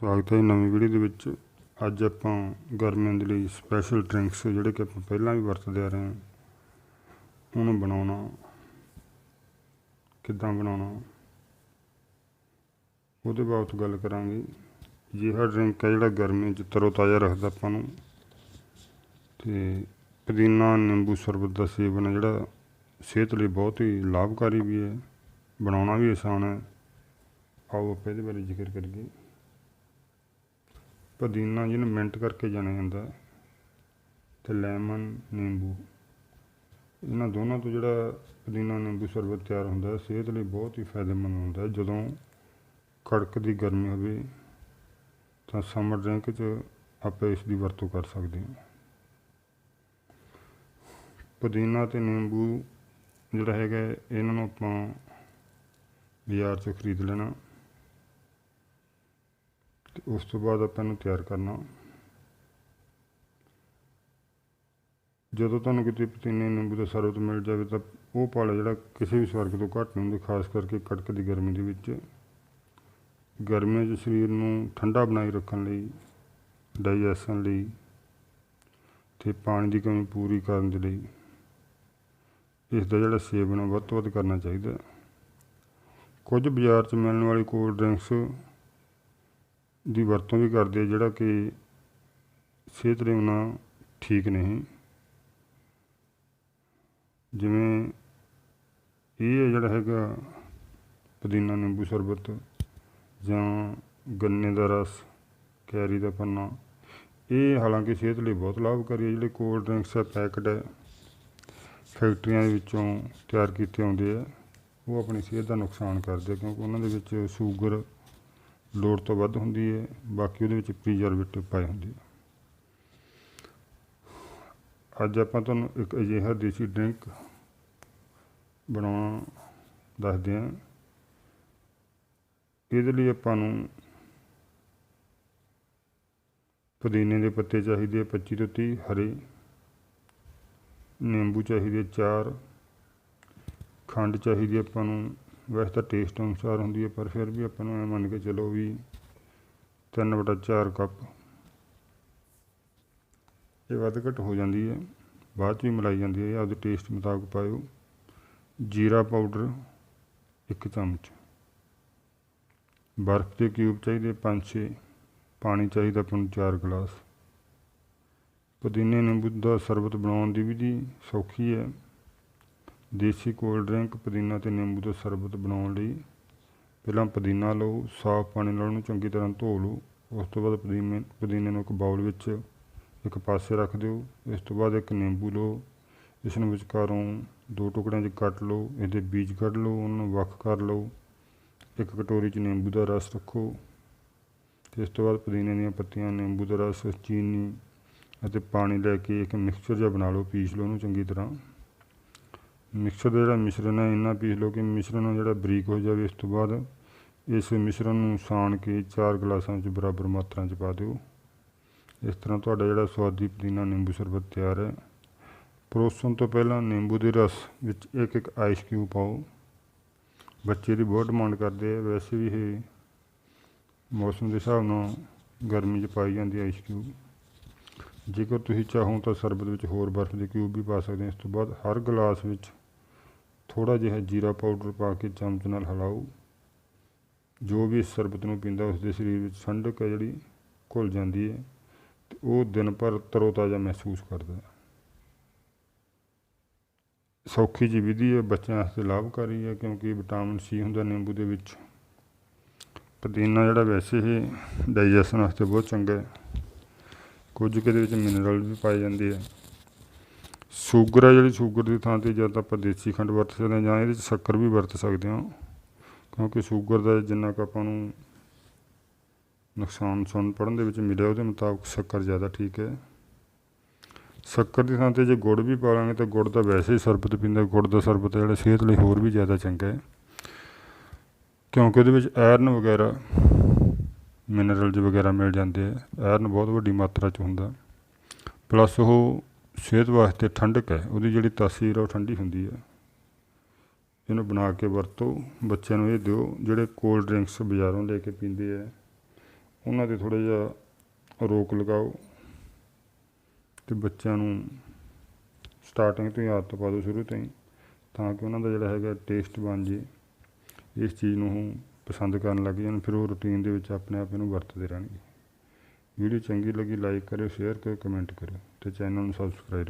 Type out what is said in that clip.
ਸਵਾਗਤ ਹੈ ਜੀ ਨਵੀਂ ਵੀਡੀਓ ਦੇ ਵਿੱਚ। ਅੱਜ ਆਪਾਂ ਗਰਮੀਆਂ ਦੇ ਲਈ ਸਪੈਸ਼ਲ ਡਰਿੰਕਸ ਜਿਹੜੇ ਕਿ ਆਪਾਂ ਪਹਿਲਾਂ ਵੀ ਵਰਤਦੇ ਆ ਰਹੇ ਹਾਂ। ਉਹਨੂੰ ਬਣਾਉਣਾ। ਕਿੱਦਾਂ ਬਣਾਉਣਾ। ਉਹਦੇ ਬਾਬਤ ਗੱਲ ਕਰਾਂਗੇ। ਜਿਹੜਾ ਡਰਿੰਕ ਹੈ ਜਿਹੜਾ ਗਰਮੀਆਂ 'ਚ ਤਰੋ ਤਾਜ਼ਾ ਰੱਖਦਾ ਆਪਾਂ ਨੂੰ। ਤੇ ਪੁਦੀਨਾ, ਨਿੰਬੂ ਸ਼ਰਬਤ ਦਾ ਸੇਵਨ ਹੈ ਜਿਹੜਾ ਸਿਹਤ ਲਈ ਬਹੁਤ ਹੀ ਲਾਭਕਾਰੀ ਵੀ ਹੈ। ਬਣਾਉਣਾ ਵੀ ਆਸਾਨ ਹੈ। ਆਓ ਆਪਾਂ ਇਹਦੇ ਬਾਰੇ ਜ਼ਿਕਰ ਕਰੀਏ। ਪੁਦੀਨਾ ਜਿਹਨੂੰ ਮਿੰਟ ਕਰਕੇ ਜਾਣਿਆ ਜਾਂਦਾ ਹੈ, ਤੇ ਲੈਮਨ ਨਿੰਬੂ। ਇਹਨਾਂ ਦੋਨਾਂ ਤੋਂ ਜਿਹੜਾ ਪੁਦੀਨਾ ਨਿੰਬੂ ਸ਼ਰਬਤ ਤਿਆਰ ਹੁੰਦਾ ਹੈ ਸਿਹਤ ਲਈ ਬਹੁਤ ਹੀ ਫਾਇਦੇਮੰਦ ਹੁੰਦਾ ਹੈ। ਜਦੋਂ ਕੜਕ ਦੀ ਗਰਮੀ ਹੋਵੇ ਤਾਂ ਸਮਰ ਡਰਿੰਕ 'ਚ ਆਪਾਂ ਇਸ ਦੀ ਵਰਤੋਂ ਕਰ ਸਕਦੇ ਹਾਂ। ਪੁਦੀਨਾ ਤੇ ਨਿੰਬੂ ਜਿਹੜਾ ਹੈਗਾ ਇਹਨਾਂ ਨੂੰ ਆਪਾਂ ਬਾਜ਼ਾਰ 'ਚੋਂ ਖਰੀਦ ਲੈਣਾ। ਉਸ ਤੋਂ ਬਾਅਦ ਆਪਾਂ ਇਹਨੂੰ ਤਿਆਰ ਕਰਨਾ। ਜਦੋਂ ਤੁਹਾਨੂੰ ਕਿਤੇ ਪਤੀਨੇ ਨਿੰਬੂ ਦਾ ਸਰਬਤ ਮਿਲ ਜਾਵੇ ਤਾਂ ਉਹ ਪਾਲਾ ਜਿਹੜਾ ਕਿਸੇ ਵੀ ਸਵਰਗ ਤੋਂ ਘੱਟ ਨਹੀਂ ਹੁੰਦਾ, ਖਾਸ ਕਰਕੇ ਕੜਕ ਦੀ ਗਰਮੀ ਦੇ ਵਿੱਚ। ਗਰਮੀਆਂ 'ਚ ਸਰੀਰ ਨੂੰ ਠੰਡਾ ਬਣਾਈ ਰੱਖਣ ਲਈ ਡਾਈਜੈਸ਼ਨ ਲਈ ਤੇ ਪਾਣੀ ਦੀ ਕਮੀ ਪੂਰੀ ਕਰਨ ਦੇ ਲਈ ਇਸ ਦਾ ਜਿਹੜਾ ਸੇਵਨ ਹੈ ਵੱਧ ਤੋਂ ਵੱਧ ਕਰਨਾ ਚਾਹੀਦਾ। ਕੁਝ ਬਾਜ਼ਾਰ 'ਚ ਮਿਲਣ ਵਾਲੀ ਕੋਲਡ ਡਰਿੰਕਸ ਦੀ ਵਰਤੋਂ ਵੀ ਕਰਦੇ ਆ, ਜਿਹੜਾ ਕਿ ਸਿਹਤ ਲਈ ਉਹਨਾਂ ਠੀਕ ਨਹੀਂ। ਜਿਵੇਂ ਇਹ ਹੈ ਜਿਹੜਾ ਹੈਗਾ ਪੁਦੀਨਾ, ਨਿੰਬੂ ਸ਼ਰਬਤ ਜਾਂ ਗੰਨੇ ਦਾ ਰਸ, ਕੈਰੀ ਦਾ ਪੰਨਾ। ਇਹ ਹਾਲਾਂਕਿ ਸਿਹਤ ਲਈ ਬਹੁਤ ਲਾਭਕਾਰੀ ਹੈ ਜਿਹੜੇ ਕੋਲਡ ਡਰਿੰਕਸ ਹੈ ਪੈਕਡ ਹੈ ਫੈਕਟਰੀਆਂ ਦੇ ਵਿੱਚੋਂ ਤਿਆਰ ਕੀਤੇ ਆਉਂਦੇ ਆ, ਉਹ ਆਪਣੀ ਸਿਹਤ ਦਾ ਨੁਕਸਾਨ ਕਰਦੇ ਕਿਉਂਕਿ ਉਹਨਾਂ ਦੇ ਵਿੱਚ ਸ਼ੂਗਰ ਲੋੜ ਤੋਂ ਵੱਧ ਹੁੰਦੀ ਹੈ, ਬਾਕੀ ਉਹਦੇ ਵਿੱਚ ਪ੍ਰੀਜ਼ਰਵੇਟਿਵ ਪਾਏ ਹੁੰਦੇ ਆ। ਅੱਜ ਆਪਾਂ ਤੁਹਾਨੂੰ ਇੱਕ ਅਜਿਹਾ ਦੇਸੀ ਡਰਿੰਕ ਬਣਾਉਣਾ ਦੱਸਦੇ ਹਾਂ। ਇਹਦੇ ਲਈ ਆਪਾਂ ਨੂੰ ਪੁਦੀਨੇ ਦੇ ਪੱਤੇ ਚਾਹੀਦੇ ਆ 25 ਤੋਂ 30 ਹਰੇ। ਨਿੰਬੂ ਚਾਹੀਦੇ ਚਾਰ। ਖੰਡ ਚਾਹੀਦੀ ਆਪਾਂ ਨੂੰ। ਵੈਸੇ ਤਾਂ ਟੇਸਟ ਅਨੁਸਾਰ ਹੁੰਦੀ ਹੈ, ਪਰ ਫਿਰ ਵੀ ਆਪਾਂ ਨੂੰ ਇਹ ਮੰਨ ਕੇ ਚੱਲੋ ਵੀ ਤਿੰਨ ਬਟਾ ਚਾਰ ਕੱਪ ਇਹ ਵੱਧ ਘੱਟ ਹੋ ਜਾਂਦੀ ਹੈ। ਬਾਅਦ 'ਚ ਵੀ ਮਿਲਾਈ ਜਾਂਦੀ ਹੈ। ਆਪਦੇ ਟੇਸਟ ਮੁਤਾਬਕ ਪਾਇਓ। ਜੀਰਾ ਪਾਊਡਰ ਇੱਕ ਚਮਚ। ਬਰਫ਼ ਦੇ ਕਿਊਬ ਚਾਹੀਦੇ ਪੰਜ ਛੇ। ਪਾਣੀ ਚਾਹੀਦਾ ਆਪਾਂ ਨੂੰ ਚਾਰ ਗਲਾਸ। ਪੁਦੀਨੇ ਨਿੰਬੂ ਦਾ ਸ਼ਰਬਤ ਬਣਾਉਣ ਦੀ ਵਿਧੀ ਸੌਖੀ ਹੈ। ਦੇਸੀ ਕੋਲਡ ਡਰਿੰਕ ਪੁਦੀਨਾ ਤੇ ਨਿੰਬੂ ਦਾ ਸ਼ਰਬਤ ਬਣਾਉਣ ਲਈ। ਪਹਿਲਾਂ ਪੁਦੀਨਾ ਲਓ, ਸਾਫ਼ ਪਾਣੀ ਨਾਲ ਉਹਨੂੰ ਚੰਗੀ ਤਰ੍ਹਾਂ ਧੋ ਲਓ। ਉਸ ਤੋਂ ਬਾਅਦ ਪੁਦੀਨੇ ਪੁਦੀਨੇ ਨੂੰ ਇੱਕ ਬਾਉਲ ਵਿੱਚ ਇੱਕ ਪਾਸੇ ਰੱਖ ਦਿਓ। ਇਸ ਤੋਂ ਬਾਅਦ ਇੱਕ ਨਿੰਬੂ ਲਓ। ਇਸ ਨੂੰ ਵਿਚਕਾਰੋਂ ਦੋ ਟੁਕੜਿਆਂ 'ਚ ਕੱਟ ਲਓ, ਇਹਦੇ ਬੀਜ ਕੱਢ ਲਓ, ਉਹਨਾਂ ਨੂੰ ਵੱਖ ਕਰ ਲਓ। ਇੱਕ ਕਟੋਰੀ 'ਚ ਨਿੰਬੂ ਦਾ ਰਸ ਰੱਖੋ। ਤੇ ਇਸ ਤੋਂ ਬਾਅਦ ਪੁਦੀਨੇ ਦੀਆਂ ਪੱਤੀਆਂ, ਨਿੰਬੂ ਦਾ ਰਸ, ਚੀਨੀ ਅਤੇ ਪਾਣੀ ਲੈ ਕੇ ਇੱਕ ਮਿਕਸਚਰ ਜਿਹਾ ਬਣਾ ਲਓ, ਪੀਸ ਲਓ ਉਹਨੂੰ ਚੰਗੀ ਤਰ੍ਹਾਂ। ਮਿਕਸਰ ਦਾ ਜਿਹੜਾ ਮਿਸ਼ਰਣ ਹੈ, ਇੰਨਾ ਪੀਸ ਲਓ ਕਿ ਮਿਸ਼ਰਣ ਜਿਹੜਾ ਬਰੀਕ ਹੋ ਜਾਵੇ ਇਸ ਤੋਂ ਬਾਅਦ ਇਸ ਮਿਸ਼ਰਣ ਨੂੰ ਸਾਣ ਕੇ ਚਾਰ ਗਲਾਸਾਂ 'ਚ ਬਰਾਬਰ ਮਾਤਰਾ 'ਚ ਪਾ ਦਿਓ। ਇਸ ਤਰ੍ਹਾਂ ਤੁਹਾਡਾ ਜਿਹੜਾ ਸਵਾਦੀ ਪੁਦੀਨਾ ਨਿੰਬੂ ਸ਼ਰਬਤ ਤਿਆਰ ਹੈ। ਪਰੋਸਣ ਤੋਂ ਪਹਿਲਾਂ ਨਿੰਬੂ ਦੇ ਰਸ ਵਿੱਚ ਇੱਕ ਇੱਕ ਆਈਸ ਕਿਊਬ ਪਾਓ। ਬੱਚੇ ਦੀ ਬਹੁਤ ਡਿਮਾਂਡ ਕਰਦੇ ਆ। ਵੈਸੇ ਵੀ ਇਹ ਮੌਸਮ ਦੇ ਹਿਸਾਬ ਨਾਲ ਗਰਮੀ 'ਚ ਪਾਈ ਜਾਂਦੀ ਆਈਸ ਕਿਊਬ ਜੇਕਰ ਤੁਸੀਂ ਚਾਹੋ ਤਾਂ ਸ਼ਰਬਤ ਵਿੱਚ ਹੋਰ ਬਰਫ਼ ਦੇ ਕਿਊਬ ਵੀ ਪਾ ਸਕਦੇ ਹੋ। ਇਸ ਤੋਂ ਬਾਅਦ ਹਰ ਗਲਾਸ ਵਿੱਚ ਥੋੜਾ ਜਿਹਾ ਜੀਰਾ ਪਾਊਡਰ ਪਾ ਕੇ ਚਮਚ ਨਾਲ ਹਿਲਾਓ। ਜੋ ਵੀ ਇਸ ਸ਼ਰਬਤ ਨੂੰ ਪੀਂਦਾ ਉਸ ਦੇ ਸਰੀਰ ਵਿੱਚ ਠੰਡਕ ਹੈ ਜਿਹੜੀ, ਘੁਲ ਜਾਂਦੀ ਹੈ ਤੇ ਉਹ ਦਿਨ ਭਰ ਤਰੋਤਾਜ਼ਾ ਮਹਿਸੂਸ ਕਰਦਾ ਹੈ। ਸੌਖੀ ਜਿਹੀ ਵਿਧੀ ਹੈ, ਬੱਚਿਆਂ ਵਾਸਤੇ ਲਾਭਕਾਰੀ ਹੈ, ਕਿਉਂਕਿ ਵਿਟਾਮਿਨ ਸੀ ਹੁੰਦਾ ਨਿੰਬੂ ਦੇ ਵਿੱਚ। ਪੁਦੀਨਾ ਜਿਹੜਾ ਵੈਸੇ ਹੀ ਡਾਈਜੈਸ਼ਨ ਵਾਸਤੇ ਬਹੁਤ ਚੰਗਾ ਹੈ। ਕੁਝ ਕੁ ਇਹਦੇ ਵਿੱਚ ਮਿਨਰਲ ਵੀ ਪਾਏ ਜਾਂਦੇ ਆ ਸ਼ੂਗਰ ਹੈ ਜਿਹੜੀ ਸ਼ੂਗਰ ਦੀ ਥਾਂ ਤੇ ਜਾਂ ਤਾਂ ਆਪਾਂ ਦੇਸੀ ਖੰਡ ਵਰਤ ਸਕਦੇ ਹਾਂ ਜਾਂ ਇਹਦੇ ਵਿੱਚ ਸ਼ੱਕਰ ਵੀ ਵਰਤ ਸਕਦੇ ਹਾਂ। ਕਿਉਂਕਿ ਸ਼ੂਗਰ ਦਾ ਜਿੰਨਾ ਕੁ ਆਪਾਂ ਨੂੰ ਨੁਕਸਾਨ ਸੁਣ ਪੜਨ ਦੇ ਵਿੱਚ ਮਿਲਿਆ, ਉਹਦੇ ਮੁਤਾਬਕ ਸ਼ੱਕਰ ਜ਼ਿਆਦਾ ਠੀਕ ਹੈ। ਸ਼ੱਕਰ ਦੀ ਥਾਂ ਤੇ ਜੇ ਗੁੜ ਵੀ ਪਾ ਲਾਂਗੇ ਤਾਂ ਗੁੜ ਦਾ ਵੈਸੇ ਹੀ ਸ਼ਰਬਤ ਪੀਂਦਾ, ਗੁੜ ਦਾ ਸ਼ਰਬਤ ਜਿਹੜਾ ਸਿਹਤ ਲਈ ਹੋਰ ਵੀ ਜ਼ਿਆਦਾ ਚੰਗਾ ਹੈ। ਕਿਉਂਕਿ ਉਹਦੇ ਵਿੱਚ ਆਇਰਨ ਵਗੈਰਾ ਮਿਨਰਲਜ਼ ਵਗੈਰਾ ਮਿਲ ਜਾਂਦੇ ਆ। ਆਇਰਨ ਬਹੁਤ ਵੱਡੀ ਮਾਤਰਾ 'ਚ ਹੁੰਦਾ। ਪਲੱਸ ਉਹ ਸਿਹਤ ਵਾਸਤੇ ਠੰਡਕ ਹੈ। ਉਹਦੀ ਜਿਹੜੀ ਤਾਸੀਰ ਉਹ ਠੰਡੀ ਹੁੰਦੀ ਹੈ ਇਹਨੂੰ ਬਣਾ ਕੇ ਵਰਤੋ। ਬੱਚਿਆਂ ਨੂੰ ਇਹ ਦਿਓ, ਜਿਹੜੇ ਕੋਲਡ ਡਰਿੰਕਸ ਬਾਜ਼ਾਰੋਂ ਲੈ ਕੇ ਪੀਂਦੇ ਆ, ਉਹਨਾਂ ਤੇ ਥੋੜ੍ਹਾ ਜਿਹਾ ਰੋਕ ਲਗਾਓ ਤੇ ਬੱਚਿਆਂ ਨੂੰ ਸਟਾਰਟਿੰਗ ਤੋਂ ਹੀ ਆਦਤ ਪਾ ਦਿਓ, ਸ਼ੁਰੂ ਤੋਂ ਹੀ, ਤਾਂ ਕਿ ਉਹਨਾਂ ਦਾ ਜਿਹੜਾ ਹੈਗਾ ਟੇਸਟ ਬਣ ਜੇ ਇਸ ਚੀਜ਼ ਨੂੰ ਉਹ ਪਸੰਦ ਕਰਨ ਲੱਗ ਜਾਣ, ਫਿਰ ਉਹ ਰੂਟੀਨ ਦੇ ਵਿੱਚ ਆਪਣੇ ਆਪ ਇਹਨੂੰ ਵਰਤਦੇ ਰਹਿਣਗੇ। ਵੀਡੀਓ ਚੰਗੀ ਲੱਗੀ ਲਾਈਕ ਕਰਿਓ ਸ਼ੇਅਰ ਕਰਿਓ ਕਮੈਂਟ ਕਰਿਓ ਅਤੇ ਚੈਨਲ ਨੂੰ ਸਬਸਕ੍ਰਾਈਬ